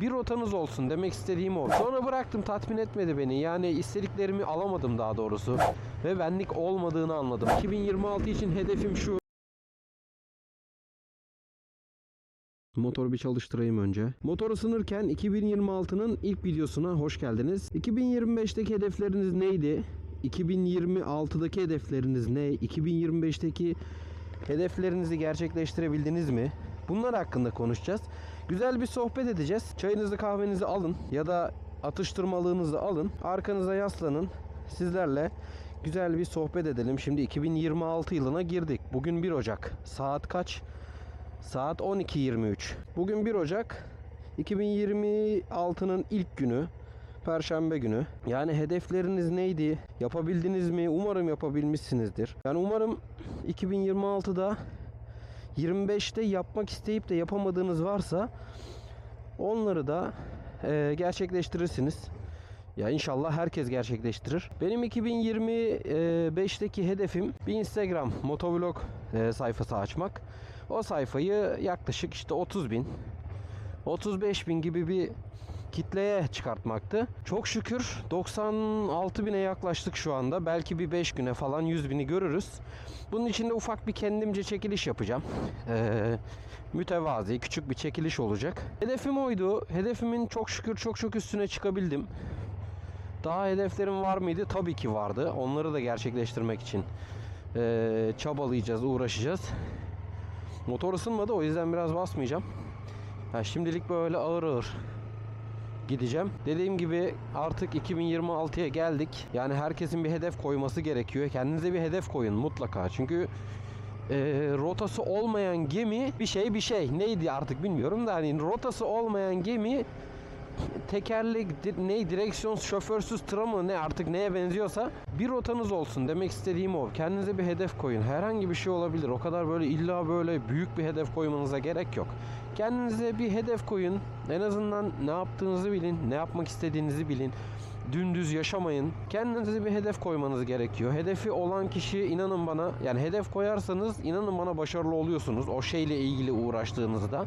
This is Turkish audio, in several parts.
Bir rotanız olsun demek istediğim o. Sonra bıraktım tatmin etmedi beni. Yani istediklerimi alamadım daha doğrusu. Ve benlik olmadığını anladım. 2026 için hedefim şu. Motoru bir çalıştırayım önce. Motor ısınırken 2026'nın ilk videosuna hoş geldiniz. 2025'teki hedefleriniz neydi? 2026'daki hedefleriniz ne? 2025'teki hedeflerinizi gerçekleştirebildiniz mi? Bunlar hakkında konuşacağız. Güzel bir sohbet edeceğiz. Çayınızı kahvenizi alın ya da atıştırmalığınızı alın. Arkanıza yaslanın. Sizlerle güzel bir sohbet edelim. Şimdi 2026 yılına girdik. Bugün 1 Ocak. Saat kaç? Saat 12.23. Bugün 1 Ocak 2026'nın ilk günü. Perşembe günü. Yani hedefleriniz neydi? Yapabildiniz mi? Umarım yapabilmişsinizdir. Yani umarım 2026'da 25'te yapmak isteyip de yapamadığınız varsa onları da e, gerçekleştirirsiniz. Ya inşallah herkes gerçekleştirir. Benim 2025'teki hedefim bir Instagram motovlog e, sayfası açmak. O sayfayı yaklaşık işte 30 bin 35 bin gibi bir kitleye çıkartmaktı. Çok şükür 96 bine yaklaştık şu anda. Belki bir 5 güne falan 100 bini görürüz. Bunun için de ufak bir kendimce çekiliş yapacağım. Ee, mütevazi küçük bir çekiliş olacak. Hedefim oydu. Hedefimin çok şükür çok çok üstüne çıkabildim. Daha hedeflerim var mıydı? Tabii ki vardı. Onları da gerçekleştirmek için ee, çabalayacağız, uğraşacağız. Motor ısınmadı o yüzden biraz basmayacağım. Ha, şimdilik böyle ağır ağır gideceğim. Dediğim gibi artık 2026'ya geldik. Yani herkesin bir hedef koyması gerekiyor. Kendinize bir hedef koyun mutlaka. Çünkü e, rotası olmayan gemi bir şey bir şey. Neydi artık bilmiyorum da hani rotası olmayan gemi tekerlek ne direksiyon şoförsüz tır mı ne artık neye benziyorsa bir rotanız olsun demek istediğim o. Kendinize bir hedef koyun. Herhangi bir şey olabilir. O kadar böyle illa böyle büyük bir hedef koymanıza gerek yok. Kendinize bir hedef koyun. En azından ne yaptığınızı bilin, ne yapmak istediğinizi bilin. Dümdüz yaşamayın. Kendinize bir hedef koymanız gerekiyor. Hedefi olan kişi inanın bana yani hedef koyarsanız inanın bana başarılı oluyorsunuz. O şeyle ilgili uğraştığınızda.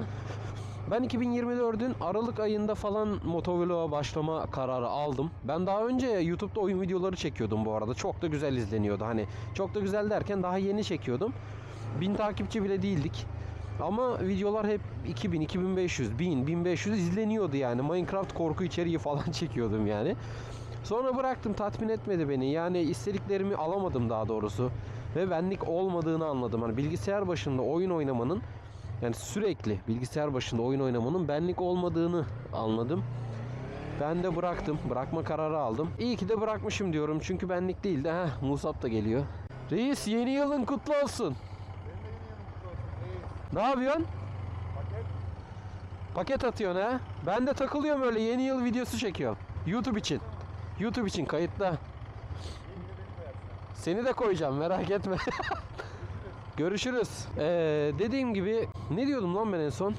Ben 2024'ün Aralık ayında falan motovloga başlama kararı aldım. Ben daha önce YouTube'da oyun videoları çekiyordum bu arada. Çok da güzel izleniyordu. Hani çok da güzel derken daha yeni çekiyordum. 1000 takipçi bile değildik. Ama videolar hep 2000, 2500, 1000, 1500 izleniyordu yani. Minecraft korku içeriği falan çekiyordum yani. Sonra bıraktım tatmin etmedi beni. Yani istediklerimi alamadım daha doğrusu. Ve benlik olmadığını anladım. Hani bilgisayar başında oyun oynamanın yani sürekli bilgisayar başında oyun oynamanın benlik olmadığını anladım. Ben de bıraktım. Bırakma kararı aldım. İyi ki de bırakmışım diyorum. Çünkü benlik değildi. Heh, Musab da geliyor. Reis yeni yılın kutlu olsun. Ne yapıyorsun? Paket atıyorsun ha? Ben de takılıyorum öyle yeni yıl videosu çekiyorum. YouTube için. YouTube için kayıtla. Seni de koyacağım merak etme. Görüşürüz. Ee, dediğim gibi ne diyordum lan ben en son?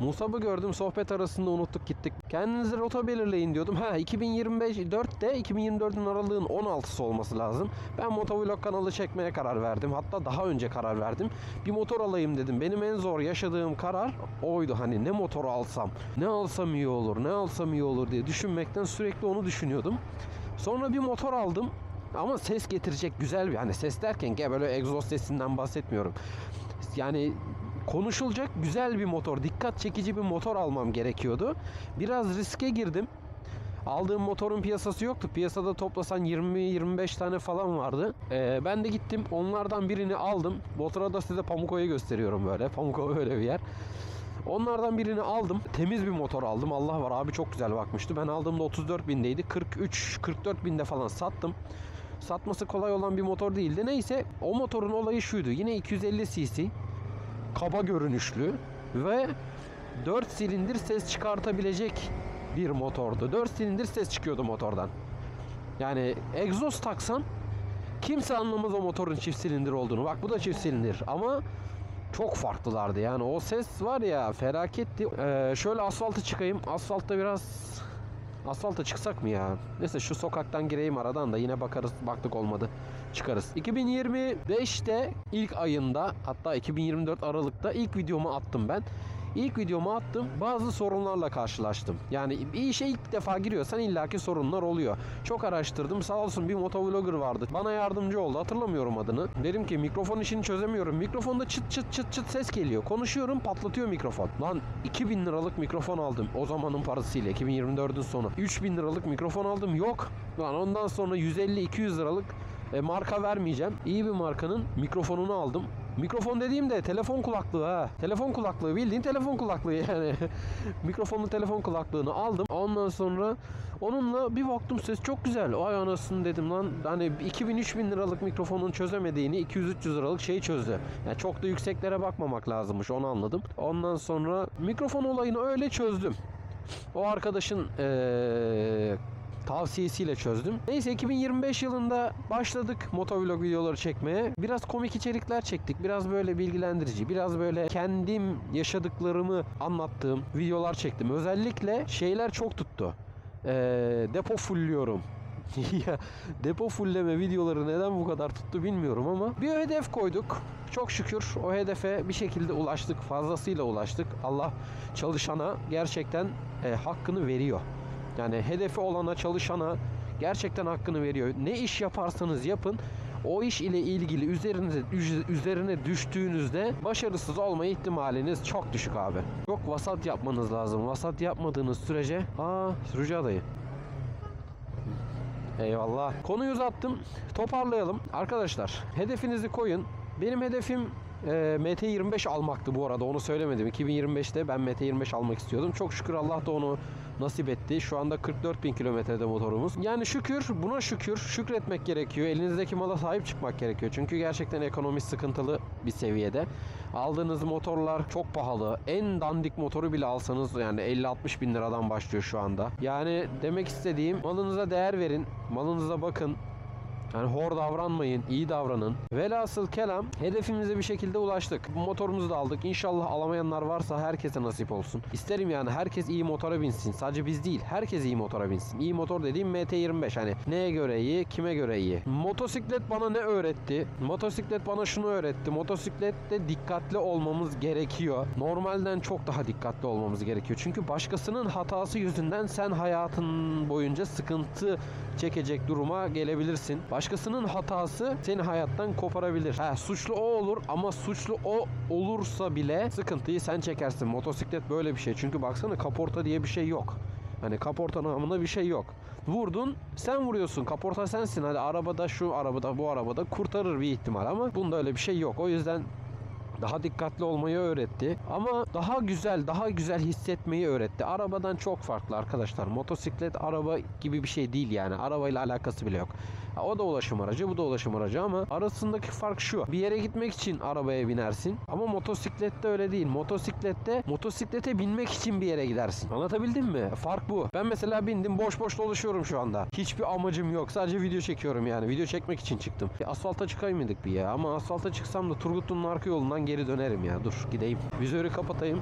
Musab'ı gördüm sohbet arasında unuttuk gittik. Kendinize rota belirleyin diyordum. Ha 2024'te 2024'ün aralığın 16'sı olması lazım. Ben motovlog kanalı çekmeye karar verdim. Hatta daha önce karar verdim. Bir motor alayım dedim. Benim en zor yaşadığım karar oydu. Hani ne motor alsam, ne alsam iyi olur, ne alsam iyi olur diye düşünmekten sürekli onu düşünüyordum. Sonra bir motor aldım. Ama ses getirecek güzel bir hani ses derken gel böyle egzoz sesinden bahsetmiyorum. Yani konuşulacak güzel bir motor, dikkat çekici bir motor almam gerekiyordu. Biraz riske girdim. Aldığım motorun piyasası yoktu. Piyasada toplasan 20-25 tane falan vardı. Ee, ben de gittim onlardan birini aldım. Motora da size Pamukova'yı gösteriyorum böyle. Pamukova öyle bir yer. Onlardan birini aldım. Temiz bir motor aldım. Allah var abi çok güzel bakmıştı. Ben aldığımda 34 bindeydi. 43-44 binde falan sattım. Satması kolay olan bir motor değildi. Neyse o motorun olayı şuydu. Yine 250 cc kaba görünüşlü ve 4 silindir ses çıkartabilecek bir motordu. 4 silindir ses çıkıyordu motordan. Yani egzoz taksan kimse anlamaz o motorun çift silindir olduğunu. Bak bu da çift silindir ama çok farklılardı. Yani o ses var ya felaketti. Ee, şöyle asfalta çıkayım. Asfaltta biraz Asfalta çıksak mı ya? Neyse şu sokaktan gireyim aradan da yine bakarız. Baktık olmadı. Çıkarız. 2025'te ilk ayında hatta 2024 Aralık'ta ilk videomu attım ben. İlk videomu attım. Bazı sorunlarla karşılaştım. Yani bir işe ilk defa giriyorsan illaki sorunlar oluyor. Çok araştırdım. Sağ olsun bir motovlogger vardı. Bana yardımcı oldu. Hatırlamıyorum adını. Dedim ki mikrofon işini çözemiyorum. Mikrofonda çıt çıt çıt çıt ses geliyor. Konuşuyorum patlatıyor mikrofon. Lan 2000 liralık mikrofon aldım. O zamanın parasıyla 2024'ün sonu. 3000 liralık mikrofon aldım. Yok. Lan ondan sonra 150-200 liralık e, marka vermeyeceğim. İyi bir markanın mikrofonunu aldım. Mikrofon dediğimde telefon kulaklığı ha. Telefon kulaklığı bildiğin telefon kulaklığı yani. Mikrofonlu telefon kulaklığını aldım. Ondan sonra onunla bir baktım ses çok güzel. Ay anasını dedim lan. Hani 2000-3000 liralık mikrofonun çözemediğini 200-300 liralık şeyi çözdü. Yani çok da yükseklere bakmamak lazımmış onu anladım. Ondan sonra mikrofon olayını öyle çözdüm. O arkadaşın eee tavsiyesiyle çözdüm. Neyse 2025 yılında başladık motovlog videoları çekmeye. Biraz komik içerikler çektik. Biraz böyle bilgilendirici, biraz böyle kendim yaşadıklarımı anlattığım videolar çektim. Özellikle şeyler çok tuttu. Ee, depo fullüyorum. ya depo fullleme videoları neden bu kadar tuttu bilmiyorum ama bir hedef koyduk. Çok şükür o hedefe bir şekilde ulaştık. Fazlasıyla ulaştık. Allah çalışana gerçekten e, hakkını veriyor. Yani hedefi olana, çalışana gerçekten hakkını veriyor. Ne iş yaparsanız yapın o iş ile ilgili üzerinize üzerine düştüğünüzde başarısız olma ihtimaliniz çok düşük abi. Çok vasat yapmanız lazım. Vasat yapmadığınız sürece aa sürücü adayı. Eyvallah. Konuyu uzattım. Toparlayalım. Arkadaşlar hedefinizi koyun. Benim hedefim e, MT25 almaktı bu arada onu söylemedim. 2025'te ben MT25 almak istiyordum. Çok şükür Allah da onu nasip etti. Şu anda 44 bin kilometrede motorumuz. Yani şükür buna şükür şükretmek gerekiyor. Elinizdeki mala sahip çıkmak gerekiyor. Çünkü gerçekten ekonomi sıkıntılı bir seviyede. Aldığınız motorlar çok pahalı. En dandik motoru bile alsanız yani 50-60 bin liradan başlıyor şu anda. Yani demek istediğim malınıza değer verin. Malınıza bakın. Yani hor davranmayın, iyi davranın. Velhasıl kelam hedefimize bir şekilde ulaştık. Motorumuzu da aldık. İnşallah alamayanlar varsa herkese nasip olsun. İsterim yani herkes iyi motora binsin. Sadece biz değil, herkes iyi motora binsin. İyi motor dediğim MT25 hani neye göre iyi, kime göre iyi. Motosiklet bana ne öğretti? Motosiklet bana şunu öğretti. Motosiklette dikkatli olmamız gerekiyor. Normalden çok daha dikkatli olmamız gerekiyor. Çünkü başkasının hatası yüzünden sen hayatın boyunca sıkıntı çekecek duruma gelebilirsin. Başkasının hatası seni hayattan koparabilir. Ha, suçlu o olur ama suçlu o olursa bile sıkıntıyı sen çekersin. Motosiklet böyle bir şey. Çünkü baksana kaporta diye bir şey yok. Hani kaporta namına bir şey yok. Vurdun sen vuruyorsun. Kaporta sensin. Hadi arabada şu arabada bu arabada kurtarır bir ihtimal ama bunda öyle bir şey yok. O yüzden daha dikkatli olmayı öğretti. Ama daha güzel, daha güzel hissetmeyi öğretti. Arabadan çok farklı arkadaşlar. Motosiklet araba gibi bir şey değil yani. Arabayla alakası bile yok. O da ulaşım aracı, bu da ulaşım aracı ama arasındaki fark şu. Bir yere gitmek için arabaya binersin ama motosiklette öyle değil. Motosiklette motosiklete binmek için bir yere gidersin. Anlatabildim mi? Fark bu. Ben mesela bindim boş boş dolaşıyorum şu anda. Hiçbir amacım yok. Sadece video çekiyorum yani. Video çekmek için çıktım. E, asfalta çıkayım mıydık bir ya? Ama asfalta çıksam da Turgutlu'nun arka yolundan geri dönerim ya. Dur gideyim. Vizörü kapatayım.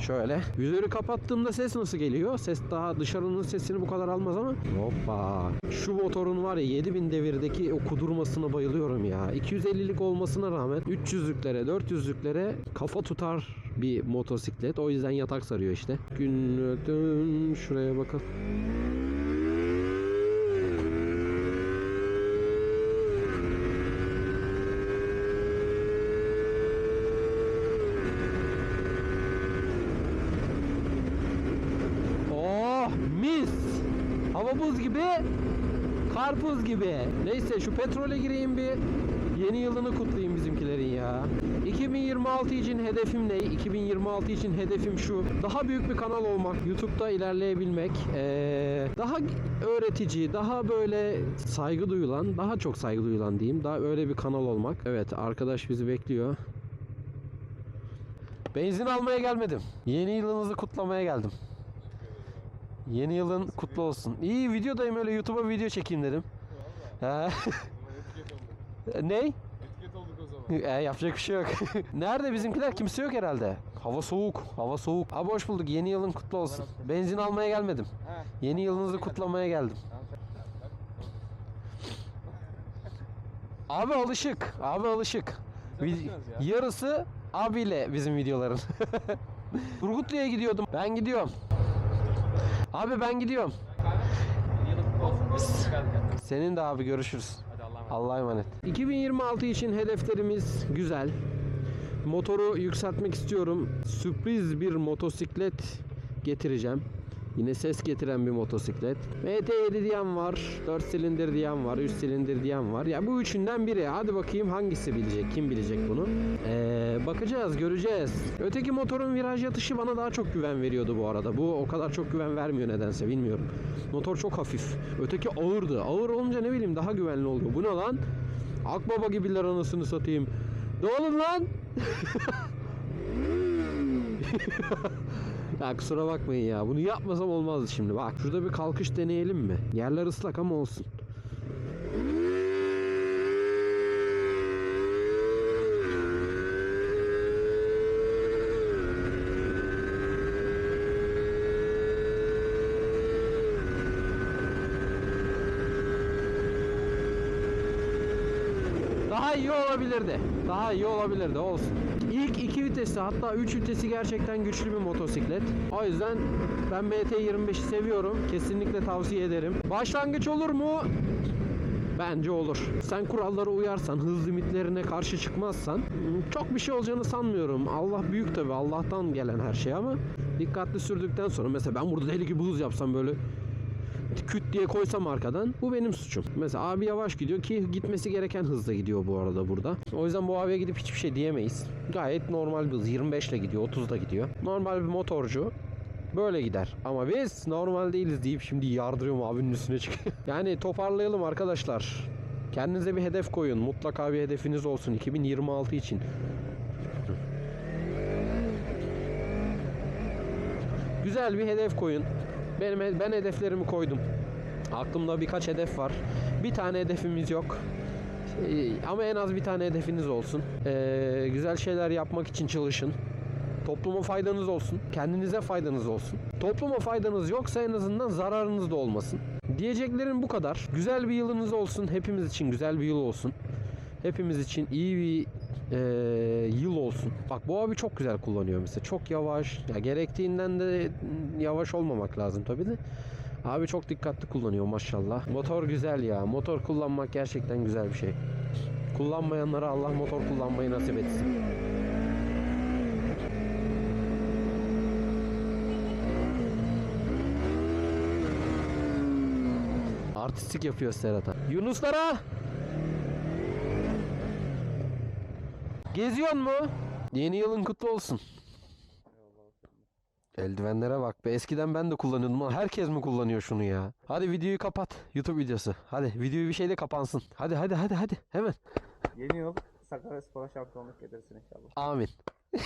Şöyle. Vizörü kapattığımda ses nasıl geliyor? Ses daha dışarının sesini bu kadar almaz ama. Hoppa. Şu motorun var ya 7000 devirdeki o kudurmasına bayılıyorum ya. 250'lik olmasına rağmen 300'lüklere 400'lüklere kafa tutar bir motosiklet. O yüzden yatak sarıyor işte. Günlükün şuraya bakalım. Oh mis. Hava buz gibi. Karpuz gibi. Neyse şu petrole gireyim bir. Yeni yılını kutlayayım bizimkilerin ya. 2026 için hedefim ne? 2026 için hedefim şu. Daha büyük bir kanal olmak, YouTube'da ilerleyebilmek, ee, daha öğretici, daha böyle saygı duyulan, daha çok saygı duyulan diyeyim. Daha öyle bir kanal olmak. Evet, arkadaş bizi bekliyor. Benzin almaya gelmedim. Yeni yılınızı kutlamaya geldim. Yeni yılın kutlu olsun. İyi videodayım öyle YouTube'a video çekeyim dedim. Etiket olduk. ne? E, yapacak bir şey yok. Nerede bizimkiler? Kimse yok herhalde. Hava soğuk. Hava soğuk. Abi hoş bulduk. Yeni yılın kutlu olsun. Benzin almaya gelmedim. Ha. Yeni yılınızı kutlamaya geldim. Abi alışık. Abi alışık. Vid-. Yarısı abiyle bizim videoların. Turgutlu'ya gidiyordum. Ben gidiyorum. Abi ben gidiyorum. Senin de abi görüşürüz. Allah'a emanet. 2026 için hedeflerimiz güzel. Motoru yükseltmek istiyorum. Sürpriz bir motosiklet getireceğim. Yine ses getiren bir motosiklet. MT7 diyen var, 4 silindir diyen var, 3 silindir diyen var. Ya bu üçünden biri. Hadi bakayım hangisi bilecek, kim bilecek bunu. Ee, bakacağız, göreceğiz. Öteki motorun viraj yatışı bana daha çok güven veriyordu bu arada. Bu o kadar çok güven vermiyor nedense bilmiyorum. Motor çok hafif. Öteki ağırdı. Ağır olunca ne bileyim daha güvenli oluyor. Bu ne lan? Akbaba gibiler anasını satayım. Ne olun lan? ya kusura bakmayın ya. Bunu yapmasam olmazdı şimdi. Bak şurada bir kalkış deneyelim mi? Yerler ıslak ama olsun. Daha iyi olabilirdi. Daha iyi olabilirdi olsun. İlk iki vitesi hatta 3 vitesi gerçekten güçlü bir motosiklet. O yüzden ben MT25'i seviyorum. Kesinlikle tavsiye ederim. Başlangıç olur mu? Bence olur. Sen kurallara uyarsan, hız limitlerine karşı çıkmazsan çok bir şey olacağını sanmıyorum. Allah büyük tabi Allah'tan gelen her şey ama dikkatli sürdükten sonra mesela ben burada deli gibi hız yapsam böyle küt diye koysam arkadan bu benim suçum. Mesela abi yavaş gidiyor ki gitmesi gereken hızla gidiyor bu arada burada. O yüzden bu abiye gidip hiçbir şey diyemeyiz. Gayet normal bir hız. 25 ile gidiyor, 30 da gidiyor. Normal bir motorcu böyle gider. Ama biz normal değiliz deyip şimdi yardırıyorum abinin üstüne çıkıyor. yani toparlayalım arkadaşlar. Kendinize bir hedef koyun. Mutlaka bir hedefiniz olsun 2026 için. Güzel bir hedef koyun. Benim ben hedeflerimi koydum. Aklımda birkaç hedef var. Bir tane hedefimiz yok. Ee, ama en az bir tane hedefiniz olsun. Ee, güzel şeyler yapmak için çalışın. Topluma faydanız olsun. Kendinize faydanız olsun. Topluma faydanız yoksa en azından zararınız da olmasın. Diyeceklerim bu kadar. Güzel bir yılınız olsun. Hepimiz için güzel bir yıl olsun. Hepimiz için iyi bir eee, yıl olsun. Bak bu abi çok güzel kullanıyor mesela. Çok yavaş. Ya gerektiğinden de yavaş olmamak lazım tabii de. Abi çok dikkatli kullanıyor maşallah. Motor güzel ya. Motor kullanmak gerçekten güzel bir şey. Kullanmayanlara Allah motor kullanmayı nasip etsin. Artistik yapıyor Serhat'a. Yunuslara! Geziyor mu? Yeni yılın kutlu olsun. Eldivenlere bak be. Eskiden ben de kullanıyordum ama herkes mi kullanıyor şunu ya? Hadi videoyu kapat. YouTube videosu. Hadi videoyu bir şeyle kapansın. Hadi hadi hadi hadi. Hemen. Yeni yıl Sakaryaspor'a şampiyonluk getirsin inşallah. Amin.